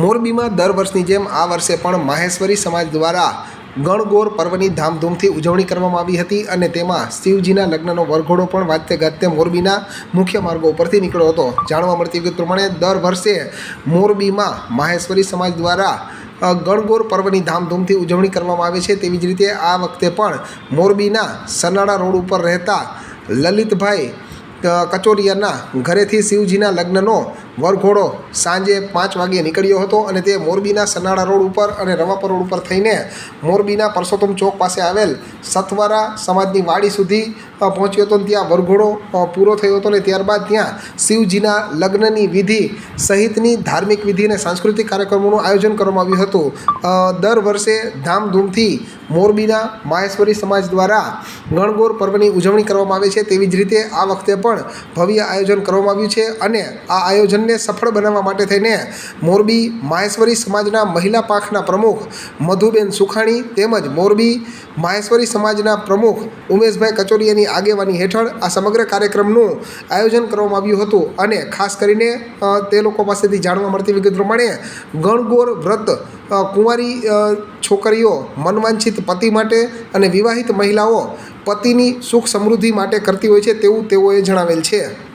મોરબીમાં દર વર્ષની જેમ આ વર્ષે પણ માહેશ્વરી સમાજ દ્વારા ગણગોર પર્વની ધામધૂમથી ઉજવણી કરવામાં આવી હતી અને તેમાં શિવજીના લગ્નનો વરઘોડો પણ વાજતે ગાજતે મોરબીના મુખ્ય માર્ગો ઉપરથી નીકળ્યો હતો. જાણવા મળતી વિગત પ્રમાણે દર વર્ષે મોરબીમાં માહેશ્વરી સમાજ દ્વારા ગણગોર પર્વની ધામધૂમથી ઉજવણી કરવામાં આવે છે. તેવી જ રીતે આ વખતે પણ મોરબીના સનાડા રોડ ઉપર રહેતા લલિતભાઈ કચોરિયાના ઘરેથી શિવજીના લગ્નનો વરઘોડો સાંજે પાંચ વાગ્યે નીકળ્યો હતો અને તે મોરબીના સનાળા રોડ ઉપર અને રવાપર રોડ ઉપર થઈને મોરબીના પરસોત્તમ ચોક પાસે આવેલ સથવારા સમાજની વાડી સુધી પહોંચ્યો હતો ત્યાં વરઘોડો પૂરો થયો હતો અને ત્યારબાદ ત્યાં શિવજીના લગ્નની વિધિ સહિતની ધાર્મિક વિધિ અને સાંસ્કૃતિક કાર્યક્રમોનું આયોજન કરવામાં આવ્યું હતું. દર વર્ષે ધામધૂમથી મોરબીના માહેશ્વરી સમાજ દ્વારા ગણગોર પર્વની ઉજવણી કરવામાં આવે છે. તેવી જ રીતે આ વખતે પણ ભવ્ય આયોજન કરવામાં આવ્યું છે અને આ આયોજનને સફળ બનાવવા માટે થઈને મોરબી માહેશ્વરી સમાજના મહિલા પાંખના પ્રમુખ મધુબેન સુખાણી તેમજ મોરબી માહેશ્વરી સમાજના પ્રમુખ ઉમેશભાઈ કચોરિયાની આગેવાની હેઠળ આ સમગ્ર કાર્યક્રમનું આયોજન કરવામાં આવ્યું હતું અને ખાસ કરીને તે લોકો પાસેથી જાણવા મળતી વિગત પ્રમાણે ગણગોર વ્રત કુંવારી છોકરીઓ, મનવાંછિત પતિ માટે અને વિવાહિત મહિલાઓ પતિની સુખ સમૃદ્ધિ માટે કરતી હોય છે તેવું તેઓએ જણાવેલ છે.